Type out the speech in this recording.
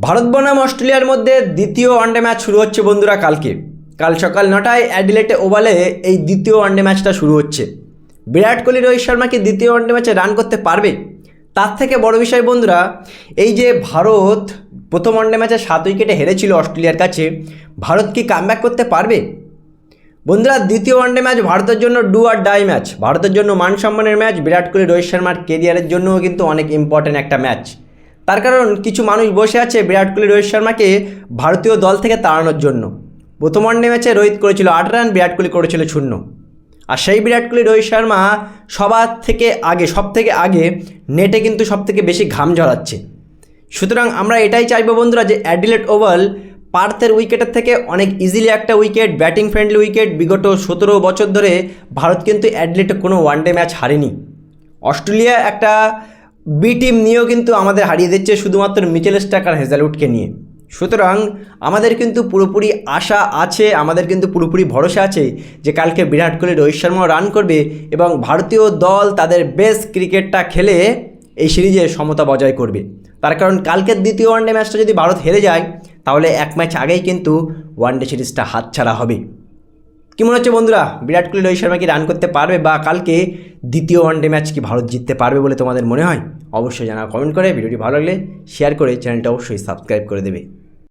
ভারত বনাম অস্ট্রেলিয়ার মধ্যে দ্বিতীয় ওয়ানডে ম্যাচ শুরু হচ্ছে বন্ধুরা কালকে। কাল সকাল নটায় অ্যাডিলেটে ওভালে এই দ্বিতীয় ওয়ানডে ম্যাচটা শুরু হচ্ছে। বিরাট কোহলি, রোহিত শর্মা কি দ্বিতীয় ওয়ানডে ম্যাচে রান করতে পারবে? তার থেকে বড় বিষয় বন্ধুরা, এই যে ভারত প্রথম ওয়ানডে ম্যাচে সাত উইকেটে হেরেছিল অস্ট্রেলিয়ার কাছে, ভারত কি কামব্যাক করতে পারবে? বন্ধুরা, দ্বিতীয় ওয়ানডে ম্যাচ ভারতের জন্য ডু আর ডাই ম্যাচ ভারতের জন্য মান সম্মানের ম্যাচ বিরাট কোহলি, রোহিত শর্মার কেরিয়ারের জন্যও কিন্তু অনেক ইম্পর্ট্যান্ট একটা ম্যাচ তার কারণ কিছু মানুষ বসে আছে বিরাট কোহলি, রোহিত শর্মাকে ভারতীয় দল থেকে তাড়ানোর জন্য। প্রথম ওয়ানডে ম্যাচে রোহিত করেছিল আট রান বিরাট কোহলি করেছিল শূন্য। আর সেই বিরাট কোহলি, রোহিত শর্মা সবার থেকে আগে সব থেকে আগে নেটে কিন্তু সব থেকে বেশি ঘাম ঝরাচ্ছে। সুতরাং আমরা এটাই চাইব বন্ধুরা যে অ্যাডিলেট ওভাল পার্থের উইকেটের থেকে অনেক ইজিলি একটা উইকেট ব্যাটিং ফ্রেন্ডলি উইকেট, বিগত সতেরো বছর ধরে ভারত কিন্তু অ্যাডিলেটে কোনো ওয়ানডে ম্যাচ হারেনি। অস্ট্রেলিয়া একটা বি টিম নিয়েও কিন্তু আমাদের হারিয়ে দিচ্ছে শুধুমাত্র মিচেল স্টাক আর হেজালউডকে নিয়ে। সুতরাং আমাদের কিন্তু পুরোপুরি আশা আছে, আমাদের কিন্তু পুরোপুরি ভরসা আছে যে কালকে বিরাট কোহলি, রোহিত শর্মাও রান করবে এবং ভারতীয় দল তাদের বেস্ট ক্রিকেটটা খেলে এই সিরিজে সমতা বজায় করবে। তার কারণ কালকের দ্বিতীয় ওয়ানডে ম্যাচটা যদি ভারত হেরে যায়, তাহলে এক ম্যাচ আগেই কিন্তু ওয়ানডে সিরিজটা হাতছাড়া হবে। কি মনে হচ্ছে বন্ধুরা? বিরাট কোহলি, রোহিত শর্মা কি রান করতে পারবে বা কালকে দ্বিতীয় ওয়ানডে ম্যাচ কি ভারত জিততে পারবে বলে তোমাদের মনে হয়? অবশ্যই জানা কমেন্ট করে ভিডিওটি ভালো লাগলে শেয়ার করে চ্যানেলটা অবশ্যই সাবস্ক্রাইব করে দেবে।